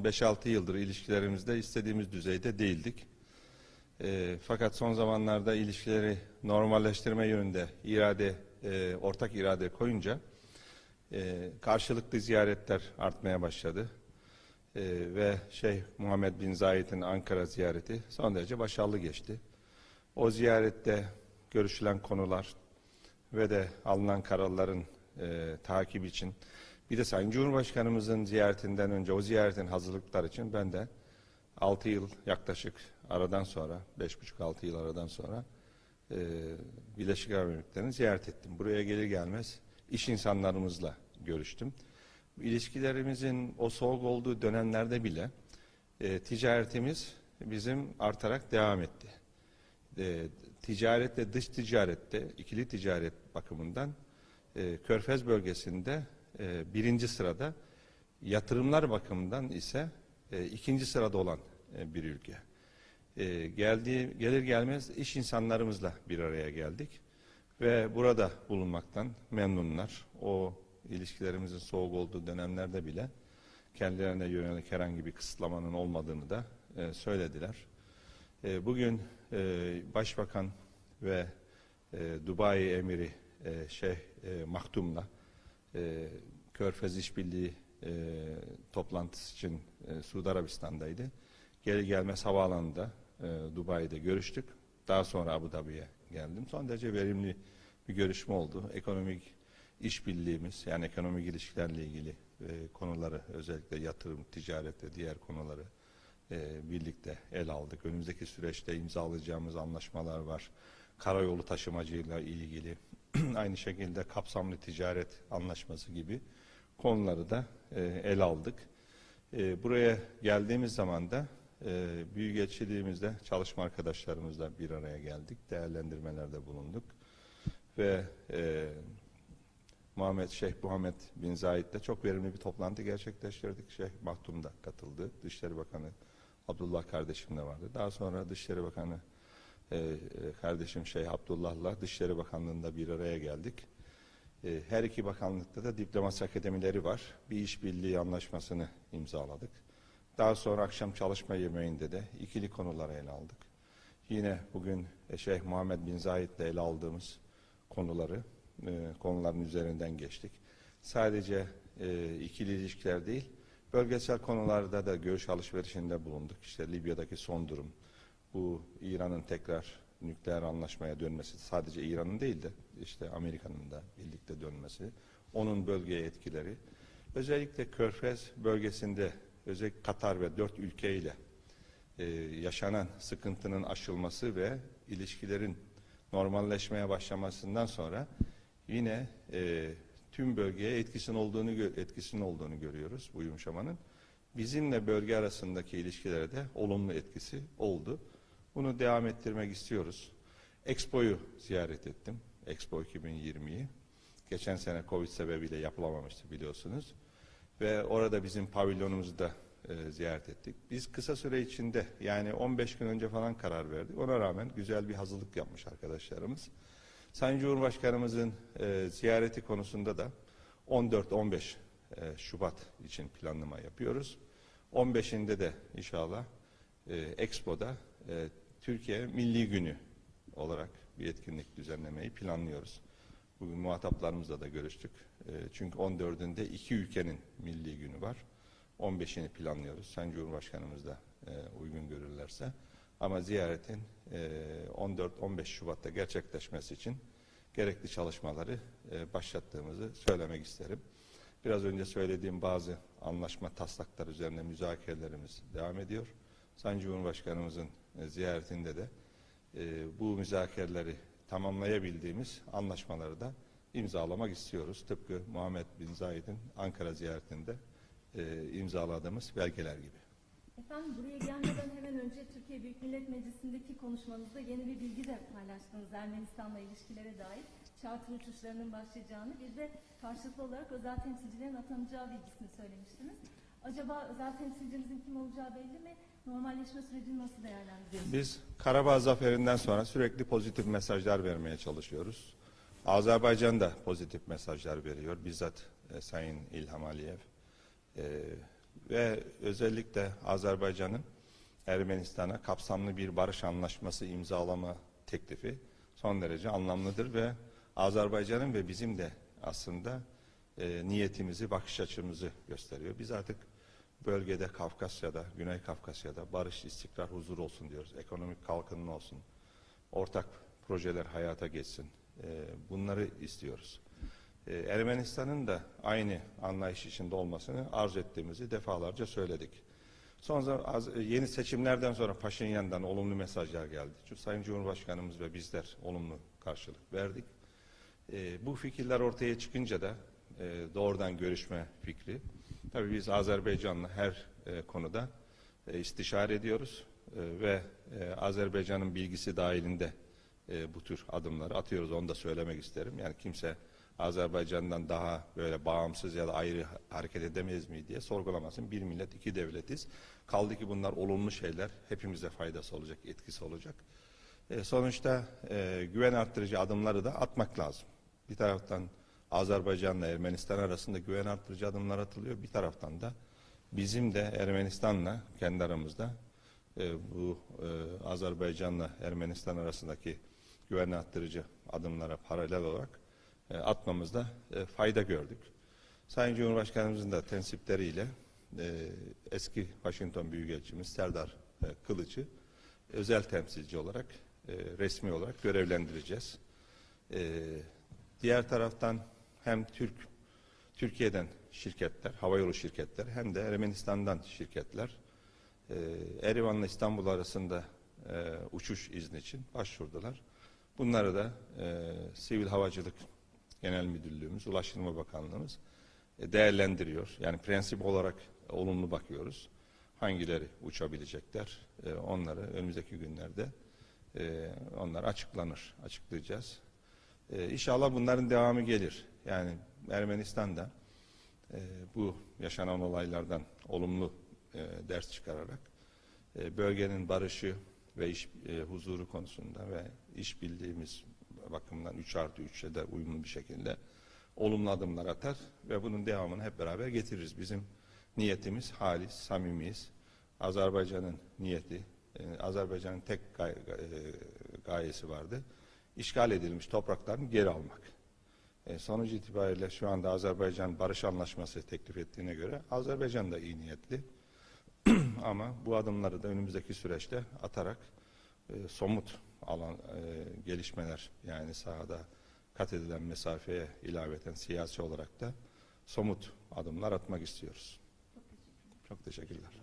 5-6 yıldır ilişkilerimizde istediğimiz düzeyde değildik. E, fakat son zamanlarda ilişkileri normalleştirme yönünde irade, e, ortak irade koyunca e, karşılıklı ziyaretler artmaya başladı. E, ve Şeyh Muhammed Bin Zayed'in Ankara ziyareti son derece başarılı geçti. O ziyarette görüşülen konular ve de alınan kararların e, takip için bir de Sayın Cumhurbaşkanımızın ziyaretinden önce o ziyaretin hazırlıklar için ben de 6 yıl yaklaşık aradan sonra 5,5-6 yıl aradan sonra e, Birleşik Arap Emirlikleri'ni ziyaret ettim. Buraya gelir gelmez iş insanlarımızla görüştüm. İlişkilerimizin o soğuk olduğu dönemlerde bile e, ticaretimiz bizim artarak devam etti. E, ticarette, dış ticarette, ikili ticaret bakımından e, Körfez bölgesinde e, birinci sırada, yatırımlar bakımından ise e, ikinci sırada olan e, bir ülke. E, geldiği gelir gelmez iş insanlarımızla bir araya geldik ve burada bulunmaktan memnunlar. O ilişkilerimizin soğuk olduğu dönemlerde bile kendilerine yönelik herhangi bir kısıtlamanın olmadığını da e, söylediler. E, bugün e, Başbakan ve e, Dubai Emiri e, Şeyh e, Maktum'la e, Körfez İşbirliği e, toplantısı için e, Suudi Arabistan'daydı. Gelir gelmez havaalanında e, Dubai'de görüştük. Daha sonra Abu Dhabi'ye geldim. Son derece verimli bir görüşme oldu. Ekonomik işbirliğimiz yani ekonomik ilişkilerle ilgili e, konuları özellikle yatırım, ticaret ve diğer konuları e, birlikte el aldık. Önümüzdeki süreçte imzalayacağımız anlaşmalar var. Karayolu taşımacıyla ilgili aynı şekilde kapsamlı ticaret anlaşması gibi konuları da e, el aldık. E, buraya geldiğimiz zaman da e, Büyükelçiliğimizde çalışma arkadaşlarımızla bir araya geldik. Değerlendirmelerde bulunduk. Ve e, Muhammed Şeyh Muhammed Bin Zayed'de çok verimli bir toplantı gerçekleştirdik. Şeyh Maktum da katıldı. Dışişleri Bakanı Abdullah kardeşim de vardı. Daha sonra Dışişleri Bakanı e, e, kardeşim Şeyh Abdullah'la Dışişleri Bakanlığı'nda bir araya geldik. E, her iki bakanlıkta da diplomasi akademileri var. Bir işbirliği anlaşmasını imzaladık. Daha sonra akşam çalışma yemeğinde de ikili konuları ele aldık. Yine bugün e, Şeyh Muhammed Bin Zayed'le ele aldığımız konuları, e, konuların üzerinden geçtik. Sadece e, ikili ilişkiler değil, bölgesel konularda da görüş alışverişinde bulunduk. İşte Libya'daki son durum, bu İran'ın tekrar nükleer anlaşmaya dönmesi, sadece İran'ın değil de işte Amerika'nın da birlikte dönmesi, onun bölgeye etkileri, özellikle Körfez bölgesinde özellikle Katar ve dört ülkeyle e, yaşanan sıkıntının aşılması ve ilişkilerin normalleşmeye başlamasından sonra yine e, tüm bölgeye etkisinin olduğunu etkisinin olduğunu görüyoruz bu yumuşamanın. Bizimle bölge arasındaki ilişkilere de olumlu etkisi oldu. Bunu devam ettirmek istiyoruz. Expo'yu ziyaret ettim. Expo 2020'yi. Geçen sene Covid sebebiyle yapılamamıştı biliyorsunuz. Ve orada bizim pavilyonumuzu da e, ziyaret ettik. Biz kısa süre içinde yani 15 gün önce falan karar verdik. Ona rağmen güzel bir hazırlık yapmış arkadaşlarımız. Sayın Cumhurbaşkanımızın e, ziyareti konusunda da 14-15 e, Şubat için planlama yapıyoruz. 15'inde de inşallah e, Expo'da e, Türkiye Milli Günü olarak bir etkinlik düzenlemeyi planlıyoruz. Bugün muhataplarımızla da görüştük. E, çünkü 14'ünde iki ülkenin milli günü var. 15'ini planlıyoruz. Sayın Cumhurbaşkanımız da e, uygun görürlerse. Ama ziyaretin e, 14-15 Şubat'ta gerçekleşmesi için gerekli çalışmaları e, başlattığımızı söylemek isterim. Biraz önce söylediğim bazı anlaşma taslakları üzerine müzakerelerimiz devam ediyor. Sayın Cumhurbaşkanımızın e, ziyaretinde de e, bu müzakereleri tamamlayabildiğimiz anlaşmaları da imzalamak istiyoruz. Tıpkı Muhammed Bin Zayed'in Ankara ziyaretinde e, imzaladığımız belgeler gibi. Efendim buraya gelmeden hemen önce Türkiye Büyük Millet Meclisi'ndeki konuşmanızda yeni bir bilgi de paylaştınız Ermenistan'la ilişkilere dair. Charter uçuşlarının başlayacağını bir de karşılıklı olarak özel temsilcilerin atanacağı bilgisini söylemiştiniz. Acaba özel temsilcimizin kim olacağı belli mi? Normalleşme sürecini nasıl değerlendiriyorsunuz? Biz Karabağ zaferinden sonra sürekli pozitif mesajlar vermeye çalışıyoruz. Azerbaycan da pozitif mesajlar veriyor. Bizzat e, Sayın İlham Aliyev e, ve özellikle Azerbaycan'ın Ermenistan'a kapsamlı bir barış anlaşması imzalama teklifi son derece anlamlıdır ve Azerbaycan'ın ve bizim de aslında e, niyetimizi, bakış açımızı gösteriyor. Biz artık bölgede Kafkasya'da, Güney Kafkasya'da barış, istikrar, huzur olsun diyoruz. Ekonomik kalkınma olsun. Ortak projeler hayata geçsin. E, bunları istiyoruz. E, Ermenistan'ın da aynı anlayış içinde olmasını arzu ettiğimizi defalarca söyledik. Son zaman az- yeni seçimlerden sonra Paşinyan'dan olumlu mesajlar geldi. Çünkü Sayın Cumhurbaşkanımız ve bizler olumlu karşılık verdik. E, bu fikirler ortaya çıkınca da e, doğrudan görüşme fikri. Tabii biz Azerbaycan'la her e, konuda e, istişare ediyoruz E, ve e, Azerbaycan'ın bilgisi dahilinde e, bu tür adımları atıyoruz. Onu da söylemek isterim. Yani kimse Azerbaycan'dan daha böyle bağımsız ya da ayrı hareket edemeyiz mi diye sorgulamasın. Bir millet, iki devletiz. Kaldı ki bunlar olumlu şeyler. Hepimize faydası olacak, etkisi olacak. E, sonuçta e, güven arttırıcı adımları da atmak lazım. Bir taraftan Azerbaycan'la Ermenistan arasında güven arttırıcı adımlar atılıyor. Bir taraftan da bizim de Ermenistan'la kendi aramızda e, bu e, Azerbaycan'la Ermenistan arasındaki güven arttırıcı adımlara paralel olarak e, atmamızda e, fayda gördük. Sayın Cumhurbaşkanımızın da tensipleriyle e, eski Washington Büyükelçimiz Serdar e, Kılıç'ı özel temsilci olarak e, resmi olarak görevlendireceğiz. E, diğer taraftan hem Türk Türkiye'den şirketler, havayolu şirketleri hem de Ermenistan'dan şirketler e, Erivan'la İstanbul arasında e, uçuş izni için başvurdular. Bunları da e, Sivil Havacılık Genel Müdürlüğümüz, Ulaştırma Bakanlığımız e, değerlendiriyor. Yani prensip olarak olumlu bakıyoruz. Hangileri uçabilecekler? E, onları önümüzdeki günlerde e, onlar açıklanır, açıklayacağız. E, inşallah bunların devamı gelir. Yani Ermenistan'da e, bu yaşanan olaylardan olumlu e, ders çıkararak e, bölgenin barışı ve iş e, huzuru konusunda ve iş bildiğimiz bakımdan 3 artı 3'e de uyumlu bir şekilde olumlu adımlar atar ve bunun devamını hep beraber getiririz. Bizim niyetimiz halis, samimiyiz. Azerbaycan'ın niyeti, e, Azerbaycan'ın tek gay- e, gayesi vardı. İşgal edilmiş topraklarını geri almak. E, sonuç itibariyle şu anda Azerbaycan barış anlaşması teklif ettiğine göre Azerbaycan da iyi niyetli. Ama bu adımları da önümüzdeki süreçte atarak e, somut alan e, gelişmeler yani sahada kat edilen mesafeye ilaveten siyasi olarak da somut adımlar atmak istiyoruz. Çok teşekkürler.